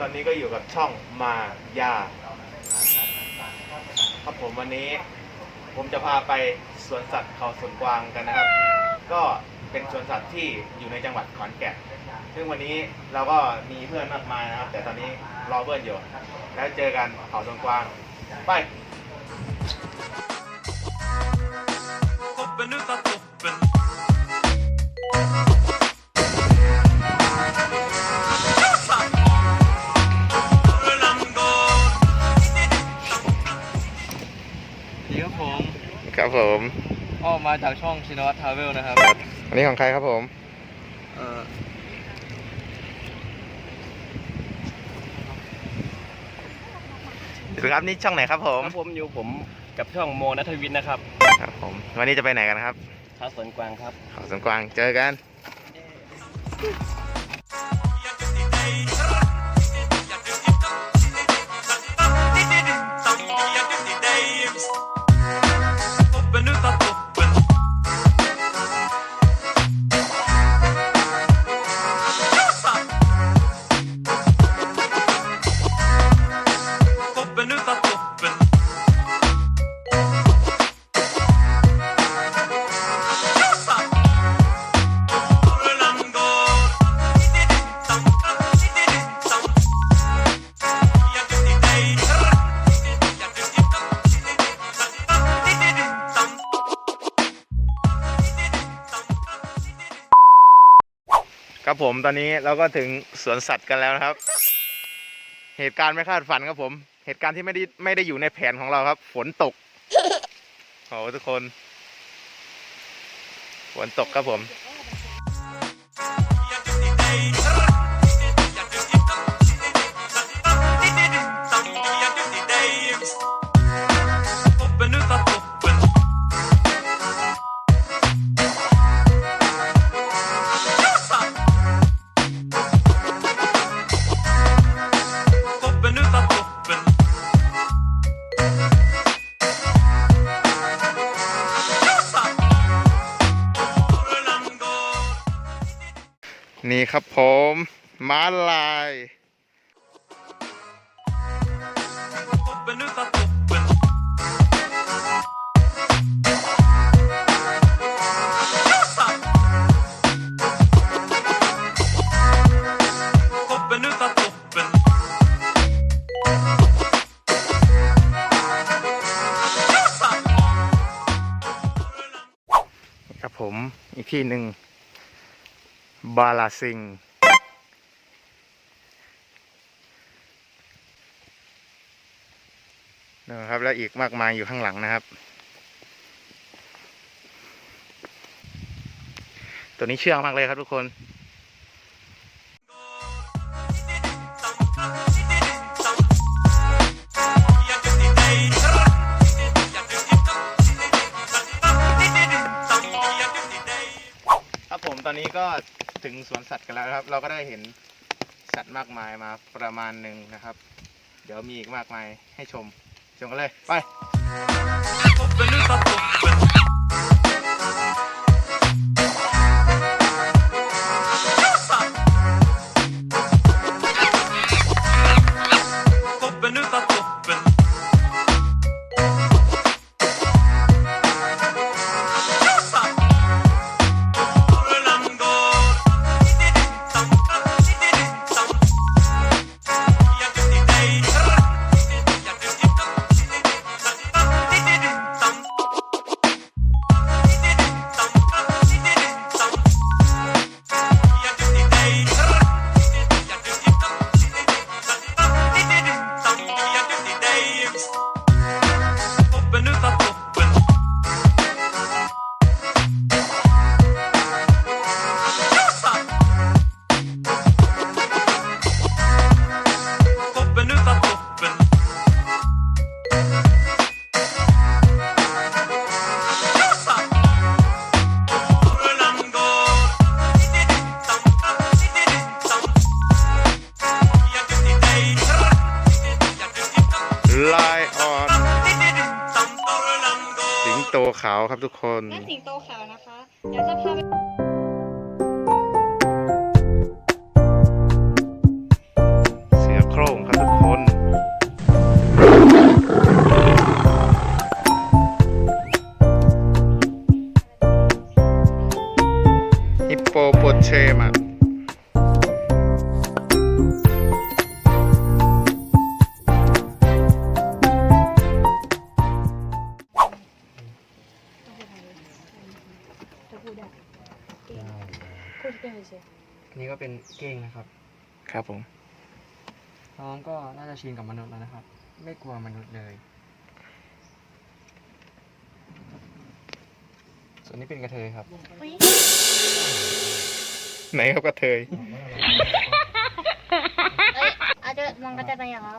ตอนนี้ก็อยู่กับช่องมายาครับผมวันนี้ผมจะพาไปสวนสัตว์เขาสวนกวางกันนะครับ ก็เป็นสวนสัตว์ที่อยู่ในจังหวัดขอนแก่นซึ่งวันนี้เราก็มีเพื่อนมากมายนะครับ แต่ตอนนี้รอเพื่อนอยู่แล้วเจอกันเขาสวนกวางไป ผมออกมาจากช่องชินวัตทราเวลนะครับอันนี้ของใครครับผมเอ่อสวัสดีครับนี่ช่องไหนครับผม ครับผมอยู่ผมกับช่องโมนัทวินนะครับครับผม วันนี้จะไปไหนกันครับ ท้าสวนกวางครับ เขาสวนกวางเจอกัน Toppen ครับผมตอนนี้เราก็ถึงสวนสัตว์กันแล้วนะครับ เหตุการณ์ไม่คาดฝันครับผม เหตุการณ์ที่ไม่ได้ไม่ได้อยู่ในแผนของเราครับ ฝนตกโอ้ทุกคน ฝนตกครับผม นี่ครับผมม้าลายครับผมอีกที่หนึ่ง บาลาซิง นะครับแล้วอีกมากมายอยู่ข้างหลังนะครับ ตัวนี้เชื่องมากเลยครับทุกคนครับผมตอนนี้ก็ ถึงสวนสัตว์กันแล้วครับ เราก็ได้เห็นสัตว์มากมายมาประมาณหนึ่งนะครับ เดี๋ยวมีอีกมากมายให้ชม ชมกันเลย ไป ขาวครับทุกคน นั่นสิงโตขาวนะคะ เดี๋ยวจะพาไปเสือโครงครับทุกคน ฮิปโปโปเชมัส พูดได้เฉยอันนี้ก็เป็นเก้งนะครับ ครับผม น้องก็น่าจะชินกับมนุษย์แล้วนะครับ ไม่กลัวมนุษย์เลย ส่วนนี้เป็นกระเทยครับไหนครับกระเทย Eh, ada mang kata tanya kau.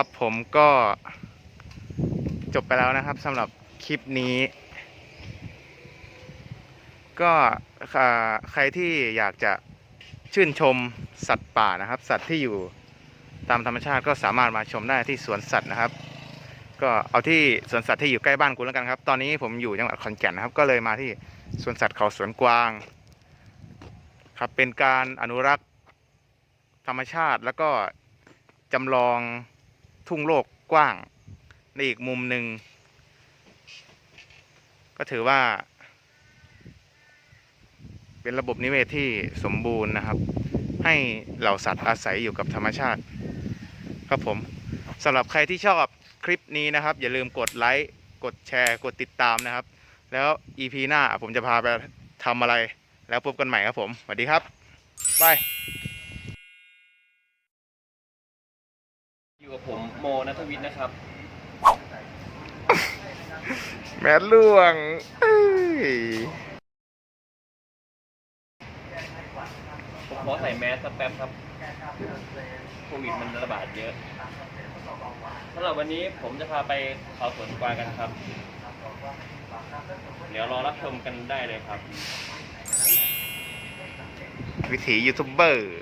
ครับผมก็จบไปแล้วนะครับสำหรับคลิปนี้ ก็ใครที่อยากจะชื่นชมสัตว์ป่านะครับ สัตว์ที่อยู่ตามธรรมชาติก็สามารถมาชมได้ที่สวนสัตว์นะครับ ก็เอาที่สวนสัตว์ที่อยู่ใกล้บ้านคุณแล้วกันครับ ตอนนี้ผมอยู่จังหวัดขอนแก่นนะครับ ก็เลยมาที่สวนสัตว์เขาสวนกวาง ครับเป็นการอนุรักษ์ธรรมชาติแล้วก็จำลอง ทุ่งโลกกว้างในอีกมุมหนึ่งก็ถือว่า เป็นระบบนิเวศที่สมบูรณ์นะครับ ให้เหล่าสัตว์อาศัยอยู่กับธรรมชาติ ครับผมสำหรับใครที่ชอบคลิปนี้นะครับ อย่าลืมกดไลค์กดแชร์ กดติดตามนะครับ แล้ว EP หน้าผมจะพาไปทำอะไร แล้วพบกันใหม่ครับผมสวัสดีครับบาย อยู่กับผมโมนัทวิทย์นะครับ แมทล่วงเอ้ยผมขอใส่แมสสักแป๊บครับโควิดมันระบาดเยอะสำหรับวันนี้ผมจะพาไปเขาสวนกวางกันครับ เดี๋ยวรอรับชมกันได้เลยครับ วิถียูทูบเบอร์